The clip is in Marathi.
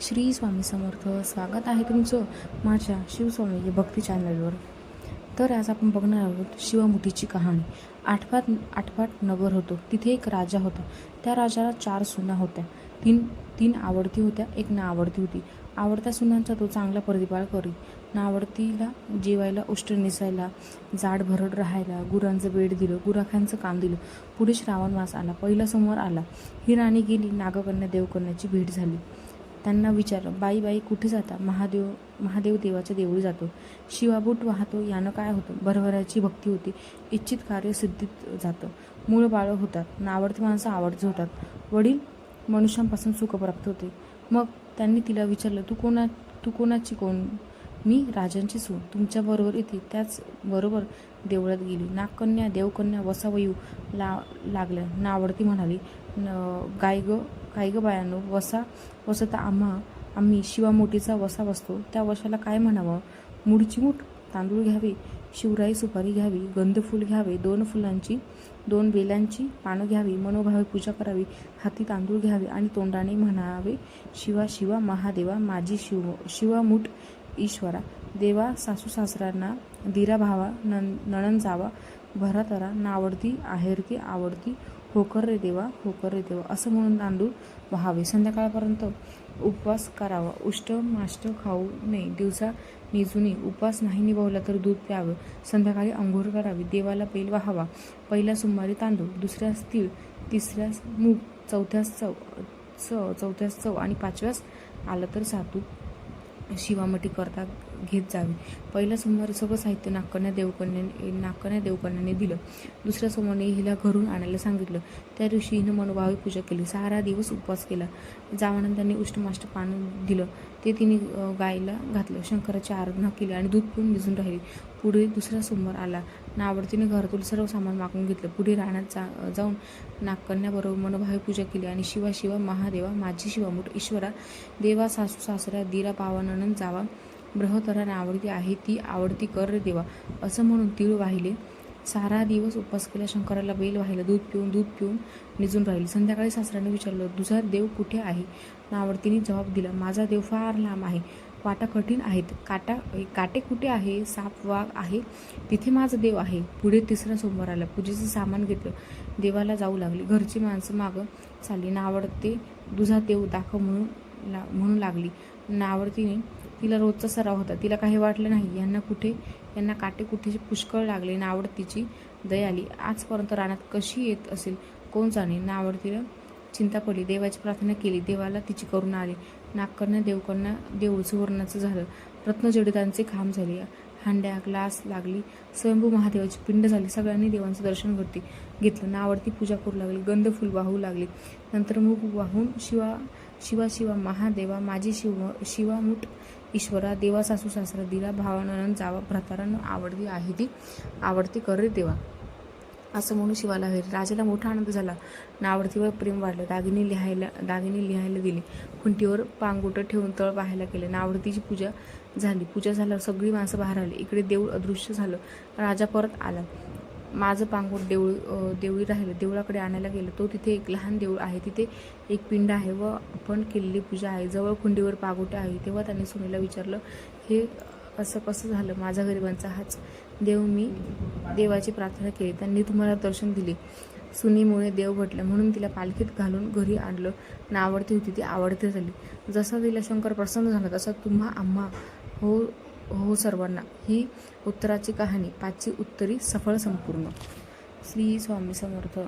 श्री स्वामी समर्थ. स्वागत आहे तुमचं माझ्या शिवस्वामी या भक्ती चॅनलवर. तर आज आपण बघणार आहोत शिवमुठीची कहाणी. आठवात आठवाट नगर होतो. तिथे एक राजा होता. त्या राजाला चार सुना होत्या. तीन तीन आवडती होत्या. एक ना आवडती होती. आवडत्या सुनांचा तो चांगला प्रतिपाळ करी. नावडतीला जेवायला उष्ट नेसायला जाड भरड राहायला गुरांचं बेड दिलं गुराख्यांचं काम दिलं. पुढे श्रावण मास आला. पहिला सोमवार आला. ही राणी गेली. नागकन्या देवकन्याची भेट झाली. त्यांना विचारलं बाई बाई कुठे जाता? महादेव महादेव देवाच्या देवळी जातो. शिवाबूट वाहतो यानं काय होतं? भरभराची भक्ती होती. इच्छित कार्य सिद्धीत जातं. मूळ बाळ होतात. नावडती माणसं आवडती होतात. वडील मनुष्यांपासून सुख प्राप्त होते. मग त्यांनी तिला विचारलं तू कोणा तू कोणाची कोण? मी राजांची सून तुमच्याबरोबर येते. त्याचबरोबर देवळात गेली. नागकन्या देवकन्या वसावयू ला लागल्या. नावडती म्हणाली "न- गाय ग काय ग बायानो वसा वसता आम्हा आम्ही शिवामोठीचा वसा बसतो. त्या वशाला काय म्हणावं? मुडची मूठ तांदूळ घ्यावे शिवराई सुपारी घ्यावी गंधफूल घ्यावे दोन फुलांची दोन बेलांची पानं घ्यावी मनोभावे पूजा करावी हाती तांदूळ घ्यावे आणि तोंडाने म्हणावे शिवा शिवा महादेवा माझी शिव शिवामूठ ईश्वरा देवा सासू सासऱ्यांना दिरा भावा नन नणन जावा भरातरा नावडती आहेरकी आवडती होकर रे देवा होकर रे देवा असं म्हणून तांदूळ व्हावे संध्याकाळपर्यंत. उपवास करावा उष्ट माष्ट खाऊ नये. दिवसा निजुनी उपवास नाही निभावला तर दूध प्यावं. संध्याकाळी अंघोळ करावी देवाला बेल व्हावा. पहिल्या सोमवारी तांदूळ दुसऱ्यास तीळ तिसऱ्यास मूग चौथ्यास चव चव चौथ्यास चव आणि पाचव्यास आलं तर सातू शिवामटी करता घेत जावी. पहिल्या सोमवारी सगळं साहित्य नागकन्या देवकन्याने नागकन्या देवकन्याने दिलं. दुसऱ्या सोमवारी हिला घरून आणायला सांगितलं. त्या दिवशी हिनं मनोभावी पूजा केली. सारा दिवस उपवास केला. जावानं त्यांनी उष्टमाष्ट पानं दिलं. ते तिने गायीला गायला घातलं. शंकराची आराधना केली आणि दूध पिऊन निजून राहिली. पुढे दुसरा सोमवार आला. नावडतीने घरातून सर्व सामान मागून घेतलं. पुढे राहण्यात जा जाऊन नागकन्याबरोबर मनोभावी पूजा केली आणि शिवा शिवा महादेवा माझी शिवामूठ ईश्वरा देवा सासू सासऱ्या दिरा पावानंद जावा बृहतरा आवडती आहे ती आवडती कर रे देवा. असं म्हणून तीळ वाहिले. सारा दिवस उपवास केला शंकराला बैल वाहिलं दूध पिऊन दूध पिऊन निजून राहिली. संध्याकाळी सासऱ्याने विचारलं तुझा देव कुठे आहे? नावडतीने जबाब दिला माझा देव फार लांब आहे. वाटा कठीण आहेत. काटा काटे कुठे आहे? साप वाघ आहे. तिथे माझं देव आहे. पुढे तिसरा सोमवार आला. पूजेचं सामान घेतलं. देवाला जाऊ लागली. घरची माणसं मागं चालली. नावडते तुझा देव दाखव म्हणून ला म्हणू लागली. नावडतीने तिला रोजचा सराव होता. तिला काही वाटलं नाही. यांना कुठे यांना काटे कुठे पुष्कळ लागले. नावडतीची दया आली. आजपर्यंत रानात कशी येत असेल? कोण जाणे? नावडतीला चिंता पडली देवाची प्रार्थना केली. देवाला तिची करुणा आली. नागकर्ण देवकर्ण देव सुवर्णाचं झालं. रत्नजडितांचे खांब झाले. हांड्या ग्लास लागली. स्वयंभू महादेवाची पिंड झाली. सगळ्यांनी देवांचं दर्शन करते घेतलं. नावडती पूजा करू लागली. गंध फुल वाहू लागली. नंतर मूग वाहून शिवा शिवा शिवा महादेवा माझी शिव शिवामुठ ईश्वरा देवा सासू सासरा दिला भावानंद जावा भ्रतारानं आवडती आहे ती. आवडती करे देवा. असं म्हणून शिवाला होईल. राजाला मोठा आनंद झाला. नावडतीवर प्रेम वाढलं. दागिने लिहायला दागिने लिहायला दिली खुंटीवर पांगोटं ठेवून तळ पाहायला केलं नावडतीची पूजा झाली. पूजा झाल्यावर सगळी माणसं बाहेर आली. इकडे देऊळ अदृश्य झालं. राजा परत आला. माझं पांगोट देऊळ देवळी राहिलं. देवळाकडे आणायला गेलं. तो तिथे एक लहान देऊळ आहे. तिथे एक पिंड आहे व आपण केलेली पूजा आहे. जवळ खुंडीवर पागोटे आहे. तेव्हा त्यांनी सुनेला विचारलं हे असं कसं झालं? माझा गरिबांचा हाच देव मी देवाची प्रार्थना केली. त्यांनी तुम्हाला दर्शन दिले. सुनीमुळे देव भटलं म्हणून तिला पालखीत घालून घरी आणलं. ना आवडती होती ती आवडती झाली. जसा तिला शंकर प्रसन्न झाला तसा तुम्हा आम्हा हो हो सर्वांना ही उत्तराची कहाणी पाचची उत्तरी सफळ संपूर्ण. श्री स्वामी समर्थ.